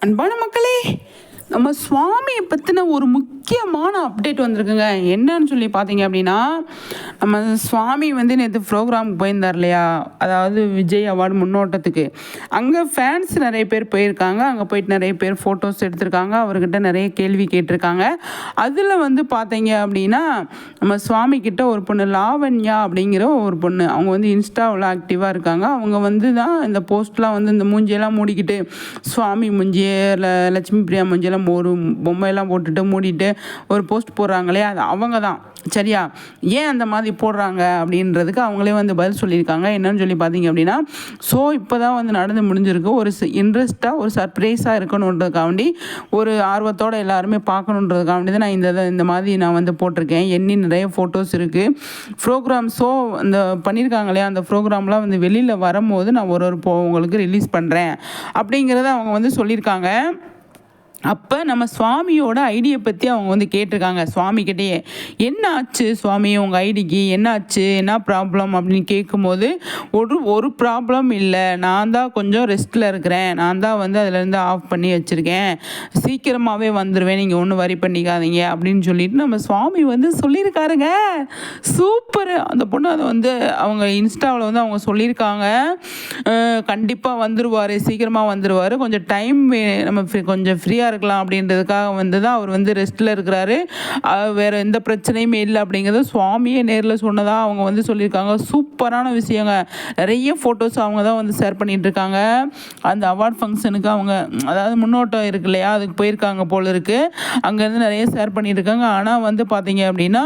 அன்பான மக்களே நம்ம சுவாமியை பற்றின ஒரு முக்கியமான அப்டேட் வந்திருக்குங்க. என்னன்னு சொல்லி பார்த்தீங்க அப்படின்னா நம்ம சுவாமி வந்து நேற்று ப்ரோக்ராமுக்கு போயிருந்தார் இல்லையா அதாவது விஜய் அவார்டு முன்னோட்டத்துக்கு. அங்கே ஃபேன்ஸ் நிறைய பேர் போயிருக்காங்க. அங்கே போயிட்டு நிறைய பேர் ஃபோட்டோஸ் எடுத்திருக்காங்க. அவர்கிட்ட நிறைய கேள்வி கேட்டிருக்காங்க. அதில் வந்து பார்த்தீங்க அப்படின்னா நம்ம சுவாமி கிட்ட ஒரு பொண்ணு லாவண்யா அப்படிங்கிற ஒரு பொண்ணு அவங்க வந்து இன்ஸ்டாவில் ஆக்டிவாக இருக்காங்க. அவங்க வந்து தான் இந்த போஸ்ட்லாம் வந்து இந்த மூஞ்சியெல்லாம் மூடிக்கிட்டு சுவாமி மூஞ்சியை லட்சுமி பிரியா மூஞ்சியெல்லாம் ஒரு பொம்மையெல்லாம் போட்டுட்டு மூடிட்டு ஒரு போஸ்ட் போடுறாங்களே அது அவங்க தான் சரியா? ஏன் அந்த மாதிரி போடுறாங்க அப்படின்றதுக்கு அவங்களே வந்து பதில் சொல்லியிருக்காங்க. என்னன்னு சொல்லி பார்த்தீங்க அப்படின்னா ஸோ இப்போ தான் வந்து நடந்து முடிஞ்சிருக்கு. ஒரு இன்ட்ரெஸ்ட்டாக ஒரு சர்ப்ரைஸாக இருக்கணுன்றதுக்காண்டி ஒரு ஆர்வத்தோடு எல்லாருமே பார்க்கணுன்றதுக்காண்டி தான் நான் இந்த இதை- இந்த மாதிரி நான் வந்து போட்டிருக்கேன். எண்ணி நிறைய ஃபோட்டோஸ் இருக்குது ப்ரோக்ராம் ஸோ அந்த பண்ணியிருக்காங்க இல்லையா? அந்த ப்ரோக்ராம்லாம் வந்து வெளியில் வரும்போது நான் ஒரு ஒரு உங்களுக்கு ரிலீஸ் பண்ணுறேன் அப்படிங்கிறத அவங்க வந்து சொல்லியிருக்காங்க. அப்போ நம்ம சுவாமியோட ஐடியை பற்றி அவங்க வந்து கேட்டிருக்காங்க. சுவாமிக்கிட்டேயே என்ன ஆச்சு சுவாமி? உங்கள் ஐடிக்கு என்ன ஆச்சு என்ன ப்ராப்ளம் அப்படின்னு கேட்கும்போது ஒரு ஒரு ப்ராப்ளம் இல்லை. நான் தான் கொஞ்சம் ரெஸ்ட்டில் இருக்கிறேன். நான் தான் வந்து அதுலேருந்து ஆஃப் பண்ணி வச்சுருக்கேன். சீக்கிரமாகவே வந்துடுவேன் நீங்கள் ஒன்றும் வரி பண்ணிக்காதீங்க. அப்படின்னு சொல்லிட்டு நம்ம சுவாமி வந்து சொல்லியிருக்காருங்க. சூப்பர். அந்த பொண்ணு அதை வந்து அவங்க இன்ஸ்டாவில் வந்து அவங்க சொல்லியிருக்காங்க. கண்டிப்பாக வந்துடுவார் சீக்கிரமாக வந்துடுவார் கொஞ்சம் டைம் நம்ம கொஞ்சம் ஃப்ரீயாக இருக்கலாம் அப்படின்றதுக்காக வந்து தான் அவர் வந்து ரெஸ்ட்டில் இருக்கிறாரு. வேறு எந்த பிரச்சனையுமே இல்லை அப்படிங்கிறத சுவாமியே நேரில் சொன்னதாக அவங்க வந்து சொல்லியிருக்காங்க. சூப்பரான விஷயங்க. நிறைய ஃபோட்டோஸ் அவங்க தான் வந்து ஷேர் பண்ணிகிட்ருக்காங்க அந்த அவார்ட் ஃபங்க்ஷனுக்கு அவங்க அதாவது முன்னோட்டம் இருக்கு இல்லையா? அதுக்கு போயிருக்காங்க போல இருக்குது அங்கேருந்து நிறைய ஷேர் பண்ணியிருக்காங்க ஆனால் வந்து பார்த்தீங்க அப்படின்னா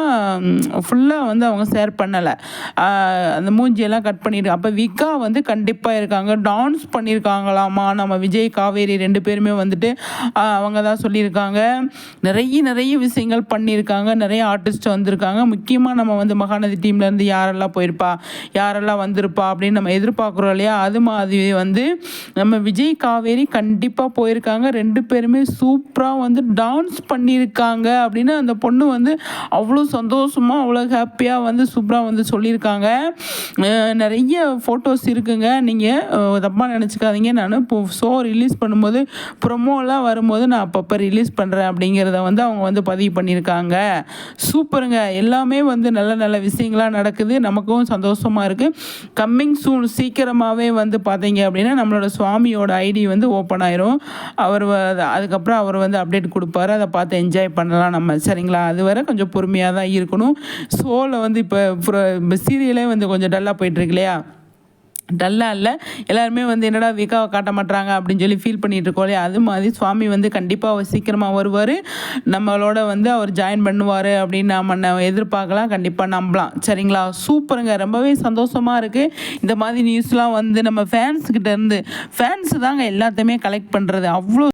ஃபுல்லாக வந்து அவங்க ஷேர் பண்ணலை. அந்த மூஞ்சியெல்லாம் கட் பண்ணிட்டு அப்போ விக்கா வந்து கண்டிப்பாக இருக்காங்க. டான்ஸ் பண்ணியிருக்காங்களாமா நம்ம விஜய் காவேரி ரெண்டு பேருமே வந்துட்டு அவங்க தான் சொல்லியிருக்காங்க. நிறைய நிறைய விஷயங்கள் பண்ணியிருக்காங்க. நிறைய ஆர்டிஸ்ட் வந்திருக்காங்க. முக்கியமாக நம்ம வந்து மகாநதி டீம்லேருந்து யாரெல்லாம் போயிருப்பா? யாரெல்லாம் வந்திருப்பா? அப்படின்னு நம்ம எதிர்பார்க்குறோம் இல்லையா? அது மாதிரி வந்து நம்ம விஜய் காவேரி கண்டிப்பாக போயிருக்காங்க. ரெண்டு பேருமே சூப்பராக வந்து டான்ஸ் பண்ணியிருக்காங்க அப்படின்னு அந்த பொண்ணு வந்து அவ்வளோ சந்தோஷமாக அவ்வளோ ஹாப்பியாக வந்து சூப்பராக வந்து சொல்லியிருக்காங்க. நிறைய ஃபோட்டோஸ் இருக்குங்க. நீங்கள் தப்பாக நினச்சிக்காதீங்க. நான் இப்போ ஷோ ரிலீஸ் பண்ணும்போது ப்ரொமோலாம் வரும்போது நான் அப்பப்போ ரிலீஸ் பண்ணுறேன் அப்படிங்கிறத வந்து அவங்க வந்து பதிவு பண்ணியிருக்காங்க. சூப்பருங்க. எல்லாமே வந்து நல்ல நல்ல விஷயங்களாக நடக்குது. நமக்கும் சந்தோஷமாக இருக்குது கம்மிங் சூன் சீக்கிரமாகவே வந்து பார்த்தீங்க அப்படின்னா நம்மளோட சுவாமியோட ஐடி வந்து ஓப்பன் ஆயிரும். அவர் அதுக்கப்புறம் அவர் வந்து அப்டேட் கொடுப்பாரு. அதை பார்த்து என்ஜாய் பண்ணலாம் நம்ம. சரிங்களா? அது வரை கொஞ்சம் பொறுமையாக தான் இருக்கணும். ஷோவில் வந்து இப்போ சீரியலே வந்து கொஞ்சம் டல்லாக போயிட்டுருக்கு இல்லையா? டல்லாக இல்லை. எல்லாருமே வந்து என்னடா வீக்காவை காட்ட மாட்டாங்க அப்படின்னு சொல்லி ஃபீல் பண்ணிட்டு இருக்கோம் அது மாதிரி சுவாமி வந்து கண்டிப்பாக அவர் சீக்கிரமாக வருவார். நம்மளோட வந்து அவர் ஜாயின் பண்ணுவார் அப்படின்னு நம்ம எதிர்பார்க்கலாம். கண்டிப்பாக நம்பலாம். சரிங்களா? சூப்பருங்க. ரொம்பவே சந்தோஷமாக இருக்குது இந்த மாதிரி நியூஸ்லாம் வந்து நம்ம ஃபேன்ஸ்கிட்ட இருந்து ஃபேன்ஸ் தாங்க எல்லாத்தையுமே கலெக்ட் பண்ணுறது அவ்வளோ